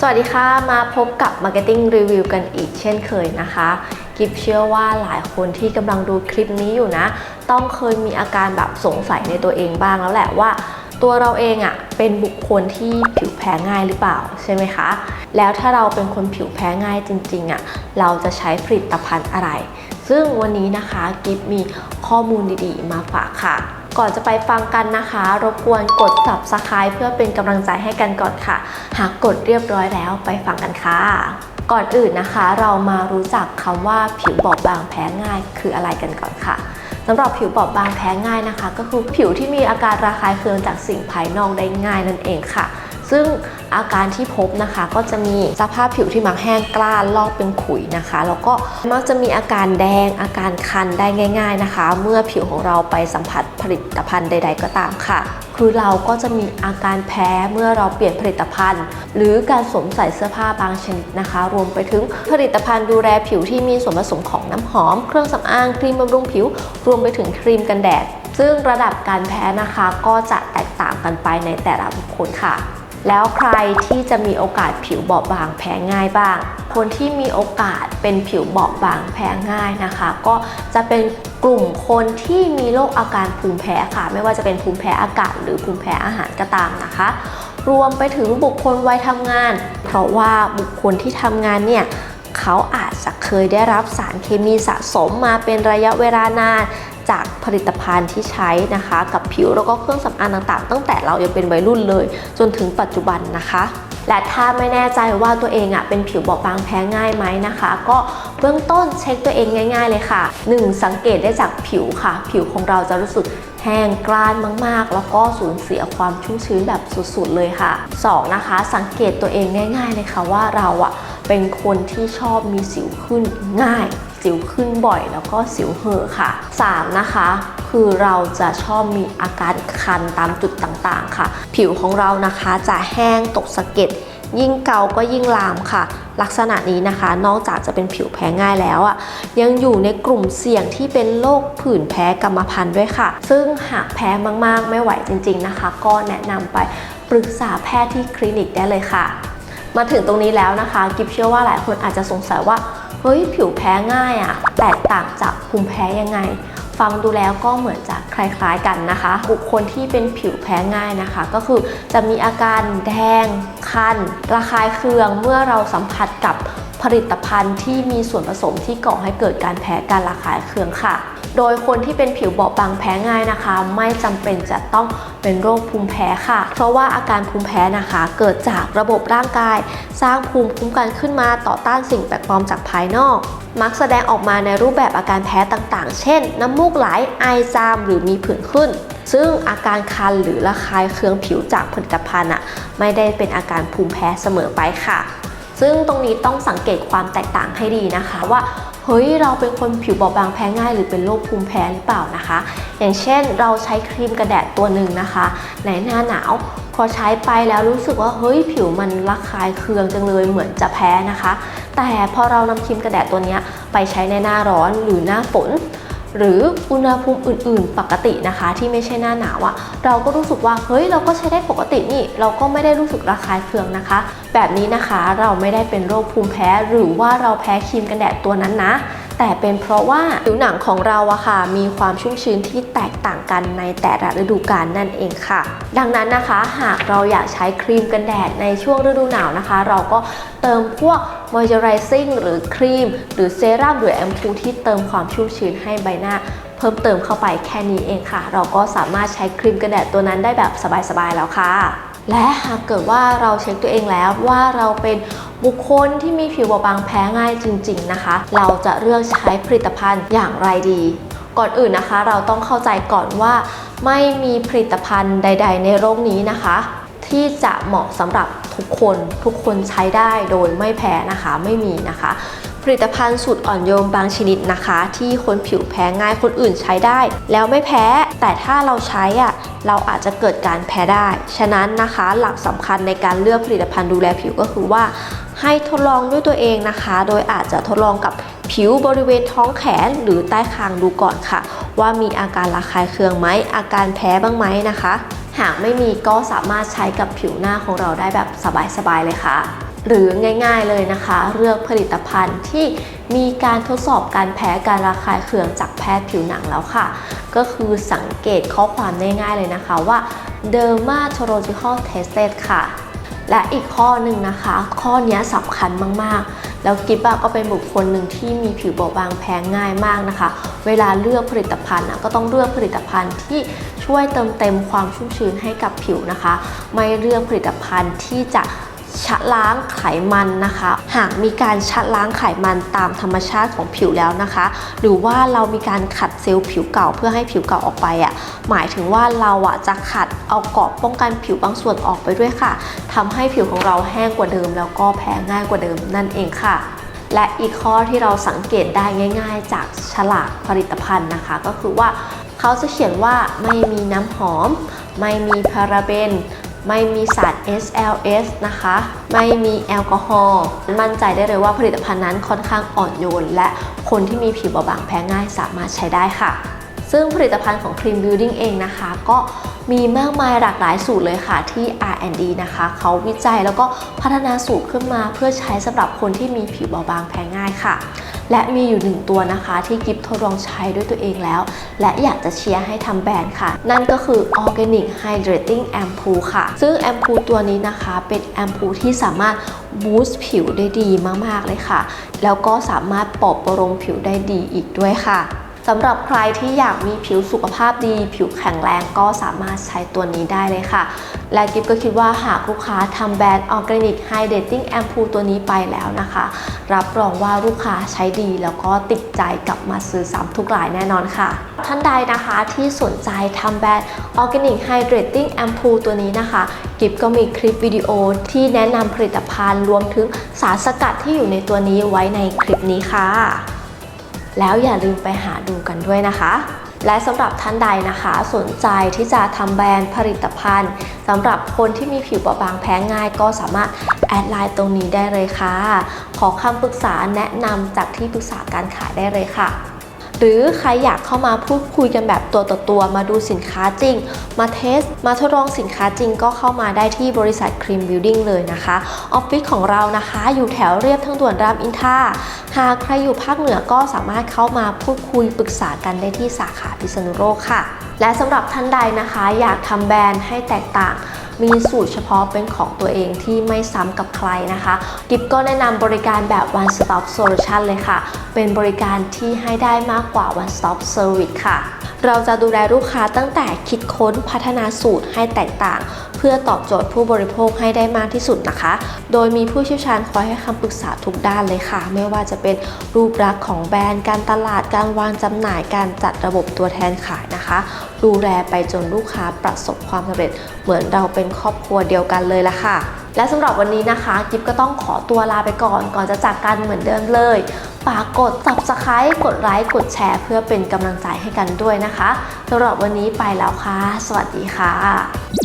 สวัสดีค่ะ มาพบกับ Marketing Review กันอีกเช่นเคยนะคะ กิฟเชื่อว่าหลายคนที่กำลังดูคลิปนี้อยู่นะ ต้องเคยมีอาการแบบสงสัยในตัวเองบ้างแล้วแหละว่า ตัวเราเองอะ่ะเป็นบุคคลที่ผิวแพ้ง่ายหรือเปล่าใช่ไหมคะ แล้วถ้าเราเป็นคนผิวแพ้ง่ายจริงๆอะ่ะเราจะใช้ผลิตภัณฑ์อะไร ซึ่งวันนี้นะคะกิฟมีข้อมูลดีๆ มาฝากค่ะ ก่อนจะไปฟังกันนะคะ รบกวนกด subscribe เพื่อเป็นกำลังใจให้กันก่อนค่ะ หากกดเรียบร้อยแล้วไปฟังกันค่ะก่อนอื่นนะคะ เรามารู้จักคำว่าผิวบอบบางแพ้ง่าย คืออะไรกันก่อนค่ะสำหรับผิวบอบบางแพ้ง่ายนะคะ ก็คือผิวที่มีอาการระคายเคืองจากสิ่งภายนอกได้ง่ายนั่นเองค่ะ ซึ่งอาการที่พบนะคะก็จะมีสภาพผิวที่มักแห้งกล้านลอกเป็นขุยนะคะ แล้วก็มักจะมีอาการแดงอาการคันได้ง่าย ๆนะคะ เมื่อผิวของเราไปสัมผัสผลิตภัณฑ์ใด ๆ ก็ตามค่ะ คือเราก็จะมีอาการแพ้เมื่อเราเปลี่ยนผลิตภัณฑ์ หรือการสวมใส่เสื้อผ้าบางชนิดนะคะ รวมไปถึงผลิตภัณฑ์ดูแลผิวที่มีส่วนผสมของน้ำหอม เครื่องสำอางครีมบำรุงผิว รวมไปถึงครีมกันแดดซึ่งระดับการแพ้นะคะก็จะแตกต่างกันไปในแต่ละบุคคลค่ะ แล้วใครที่จะมีโอกาสผิวบอบบางแพ้ง่ายบ้าง คนที่มีโอกาสเป็นผิวบอบบางแพ้ง่ายนะคะ ก็จะเป็นกลุ่มคนที่มีโรคอาการภูมิแพ้ค่ะ ไม่ว่าจะเป็นภูมิแพ้อากาศหรือภูมิแพ้อาหารก็ตามนะคะ รวมไปถึงบุคคลวัยทำงาน เพราะว่าบุคคลที่ทำงานเนี่ยเขาอาจจะเคยได้รับสารเคมีสะสมมาเป็นระยะเวลานาน จากผลิตภัณฑ์ที่ใช้นะคะ กับผิวแล้วก็เครื่องสำอางต่างๆ ตั้งแต่เรายังเป็นวัยรุ่นเลย จนถึงปัจจุบันนะคะ และถ้าไม่แน่ใจว่าตัวเองอะเป็นผิวบอบบางแพ้ง่ายไหมนะคะ ก็เบื้องต้นเช็คตัวเองง่าย ๆ เลยค่ะ 1. สังเกตได้จากผิวค่ะ ผิวของเราจะรู้สึกแห้งกร้านมากๆ แล้วก็สูญเสียความชุ่มชื้นแบบสุดๆเลยค่ะ 2. นะคะ สังเกตตัวเองง่าย ๆ เลยค่ะว่าเราอะเป็นคนที่ชอบมีสิวขึ้นง่าย สิวขึ้นบ่อยแล้วก็สิวเห่อค่ะ 3. นะคะ คือเราจะชอบมีอาการคันตามจุดต่างๆค่ะ ผิวของเรานะคะจะแห้งตกสะเก็ดยิ่งเกาก็ยิ่งลามค่ะ ลักษณะนี้นะคะ นอกจากจะเป็นผิวแพ้ง่ายแล้วอะยังอยู่ในกลุ่มเสี่ยงที่เป็นโรคผื่นแพ้กรรมพันธุ์ด้วยค่ะ ซึ่งหากแพ้มากๆไม่ไหวจริง ๆนะคะ ก็แนะนำไปปรึกษาแพทย์ที่คลินิกได้เลยค่ะ มาถึงตรงนี้แล้วนะคะ กิฟเชื่อว่าหลายคนอาจจะสงสัยว่า เฮ้ยผิวแพ้ง่ายอะ่ะแตกต่างจากภูมิแพ้ยังไง ฟังดูแล้วก็เหมือนจะคล้ายๆกันนะคะ บุคคลที่เป็นผิวแพ้ง่ายนะคะ ก็คือจะมีอาการแดงคันระคายเคืองเมื่อเราสัมผัสกับ ผลิตภัณฑ์ที่มีส่วนผสมที่ก่อให้เกิดการแพ้การระคายเคืองค่ะ โดยคนที่เป็นผิวบอบบางแพ้ง่ายนะคะ ไม่จำเป็นจะต้องเป็นโรคภูมิแพ้ค่ะ เพราะว่าอาการภูมิแพ้นะคะ เกิดจากระบบร่างกาย สร้างภูมิคุ้มกันขึ้นมาต่อต้านสิ่งแปลกปลอมจากภายนอก มักแสดงออกมาในรูปแบบอาการแพ้ต่างๆ เช่น น้ำมูกไหล ไอจาม หรือมีผื่นขึ้น ซึ่งอาการคันหรือระคายเคืองผิวจากผลิตภัณฑ์อะไม่ได้เป็นอาการภูมิแพ้เสมอไปค่ะ ซึ่งตรงนี้ต้องสังเกตความแตกต่างให้ดีนะคะว่าเฮ้ยเราเป็นคนผิวบอบบางแพ้ง่าย หรือเป็นโรคภูมิแพ้หรือเปล่านะคะ อย่างเช่นเราใช้ครีมกระแดดตัวหนึ่งนะคะในหน้าหนาวพอใช้ไปแล้วรู้สึกว่าเฮ้ยผิวมันระคายเคืองจังเลยเหมือนจะแพ้นะคะ แต่พอเรานำครีมกระแดดตัวนี้ไปใช้ในหน้าร้อนหรือหน้าฝน หรืออุณหภูมิอื่น ๆ ปกตินะคะ ที่ไม่ใช่หน้าหนาวอะเราก็รู้สึกว่าเฮ้ยเราก็ใช้ได้ปกตินี่ เราก็ไม่ได้รู้สึกระคายเคืองนะคะ แบบนี้นะคะเราไม่ได้เป็นโรคภูมิแพ้หรือว่าเราแพ้ครีมกันแดดตัวนั้นนะ แต่เป็นเพราะว่าผิวหนังของเราอะค่ะ มีความชุ่มชื้นที่แตกต่างกันในแต่ละฤดูกาลนั่นเองค่ะ ดังนั้นนะคะ หากเราอยากใช้ครีมกันแดดในช่วงฤดูหนาวนะคะ เราก็เติมพวก moisturizing หรือครีม หรือเซรั่มหรือแอมพูที่เติมความชุ่มชื้นให้ใบหน้าเพิ่มเติมเข้าไปแค่นี้เองค่ะ เราก็สามารถใช้ครีมกันแดดตัวนั้นได้แบบสบายๆแล้วค่ะ และหากเกิดว่าเราเช็คตัวเองแล้วว่าเราเป็น บุคคลที่มีผิวบอบบางแพ้ง่ายจริง ๆนะคะ เราจะเลือกใช้ผลิตภัณฑ์อย่างไรดี ก่อนอื่นนะคะ เราต้องเข้าใจก่อนว่า ไม่มีผลิตภัณฑ์ใด ๆ ในโรคนี้นะคะ ที่จะเหมาะสำหรับทุกคนทุกคนใช้ได้โดยไม่แพ้นะคะไม่มีนะคะ ลิตภัณฑ์สูตรอ่อนโยนบางชนิดนะคะ ที่คนผิวแพ้ง่ายคนอื่นใช้ได้ แล้วไม่แพ้ แต่ถ้าเราใช้อะเราอาจจะเกิดการแพ้ได้ ฉะนั้นนะคะ หลักสำคัญในการเลือกผลิตภัณฑ์ดูแลผิวก็คือว่า ให้ทดลองด้วยตัวเองนะคะ โดยอาจจะทดลองกับผิวบริเวณท้องแขนหรือใต้คางดูก่อนค่ะ ว่ามีอาการระคายเคืองไหมอาการแพ้บ้างไหมนะคะ หากไม่มีก็สามารถใช้กับผิวหน้าของเราได้แบบสบายๆเลยค่ะ หรือง่ายๆเลยนะคะ เลือกผลิตภัณฑ์ที่มีการทดสอบการแพ้การระคายเคืองจากแพทย์ผิวหนังแล้วค่ะ ก็คือสังเกตข้อความง่ายๆเลยนะคะว่า dermatological tested ค่ะ และอีกข้อหนึ่งนะคะ ข้อนี้สำคัญมากๆ แล้วกิฟอะก็เป็นบุคคลหนึ่งที่มีผิวบอบบางแพ้ง่ายมากนะคะ เวลาเลือกผลิตภัณฑ์อะก็ต้องเลือกผลิตภัณฑ์ที่ช่วยเติมเต็มความชุ่มชื้นให้กับผิวนะคะ ไม่เลือกผลิตภัณฑ์ที่จะ ชะล้างไขมันนะคะ หากมีการชะล้างไขมันตามธรรมชาติของผิวแล้วนะคะ หรือว่าเรามีการขัดเซลล์ผิวเก่าเพื่อให้ผิวเก่าออกไปอะหมายถึงว่าเราอะจะขัดเอาเกราะป้องกันผิวบางส่วนออกไปด้วยค่ะทำให้ผิวของเราแห้งกว่าเดิม แล้วก็แพ้ง่ายกว่าเดิมนั่นเองค่ะและอีกข้อที่เราสังเกตได้ง่าย ๆ จากฉลากผลิตภัณฑ์นะคะ ก็คือว่าเขาจะเขียนว่าไม่มีน้ำหอม ไม่มีพาราเบน ไม่มีสาร SLS นะคะ ไม่มีแอลกอฮอล์มั่นใจได้เลยว่าผลิตภัณฑ์นั้นค่อนข้างอ่อนโยน และคนที่มีผิวเบาบางแพ้ง่ายสามารถใช้ได้ค่ะ ซึ่งผลิตภัณฑ์ของ Cream Building เองนะคะ ก็มีมากมายหลากหลายสูตรเลยค่ะที่ R&D นะคะ เขาวิจัยแล้วก็พัฒนาสูตรขึ้นมาเพื่อใช้สำหรับคนที่มีผิวเบาบางแพ้ง่ายค่ะ และมีอยู่หนึ่งตัวนะคะที่กิฟทดลองใช้ด้วยตัวเองแล้ว และอยากจะเชียร์ให้ทำแบรนด์ค่ะ นั่นก็คือ Organic Hydrating Ampoule ค่ะ ซึ่งแอมพูตัวนี้นะคะเป็นแอมพูที่สามารถบูสต์ผิวได้ดีมาก ๆ เลยค่ะ แล้วก็สามารถปอบประโลมผิวได้ดีอีกด้วยค่ะ สำหรับใครที่อยากมีผิวสุขภาพดี ผิวแข็งแรงก็สามารถใช้ตัวนี้ได้เลยค่ะ และกิฟก็คิดว่าหากลูกค้าทำแบรนด์ Organic Hydrating Ampoule ตัวนี้ไปแล้วนะคะ รับรองว่าลูกค้าใช้ดีแล้วก็ติดใจกลับมาซื้อซ้ำทุกรายแน่นอนค่ะ ท่านใดนะคะที่สนใจทำแบรนด์ Organic Hydrating Ampoule ตัวนี้นะคะกิฟก็มีคลิปวิดีโอที่แนะนำผลิตภัณฑ์รวมถึงสารสกัดที่อยู่ในตัวนี้ไว้ในคลิปนี้ค่ะ แล้วอย่าลืมไปหาดูกันด้วยนะคะ และสำหรับท่านใดนะคะ สนใจที่จะทำแบรนด์ผลิตภัณฑ์สำหรับคนที่มีผิวเบาบางแพ้ง่ายก็สามารถแอดไลน์ตรงนี้ได้เลยค่ะ ขอคำปรึกษาแนะนำจากที่ปรึกษาการขายได้เลยค่ะ หรือใครอยากเข้ามาพูดคุยกันแบบตัวต่อตัวมาดูสินค้าจริง มาเทส มาทดลองสินค้าจริงก็เข้ามาได้ที่บริษัท Cream Building เลยนะคะ ออฟฟิศของเรานะคะอยู่แถวเรียบทางด่วนรามอินทราหากใครอยู่ภาคเหนือก็สามารถเข้ามาพูดคุยปรึกษากันได้ที่สาขาพิษณุโลกค่ะ และสำหรับท่านใดนะคะ อยากทำแบรนด์ให้แตกต่าง มีสูตรเฉพาะเป็นของตัวเองที่ไม่ซ้ำกับใครนะคะกิฟก็แนะนำบริการแบบ one stop solution เลยค่ะ เป็นบริการที่ให้ได้มากกว่า one stop service ค่ะ เราจะดูแลลูกค้าตั้งแต่คิดค้นพัฒนาสูตรให้แตกต่าง เพื่อตอบโจทย์ผู้บริโภคให้ได้มากที่สุดนะคะ โดยมีผู้เชี่ยวชาญคอยให้คำปรึกษาทุกด้านเลยค่ะ ไม่ว่าจะเป็นรูปลักษณ์ของแบรนด์ การตลาด การวางจำหน่าย การจัดระบบตัวแทนขายนะคะ ดูแลไปจนลูกค้าประสบความสำเร็จ เหมือนเราเป็นครอบครัวเดียวกันเลยละค่ะ และสำหรับวันนี้นะคะกิฟก็ต้องขอตัวลาไปก่อน ก่อนจะจากกันเหมือนเดิมเลยฝากกด subscribe กดไลค์ กดแชร์ เพื่อเป็นกำลังใจให้กันด้วยนะคะสำหรับวันนี้ไปแล้วค่ะ สวัสดีค่ะ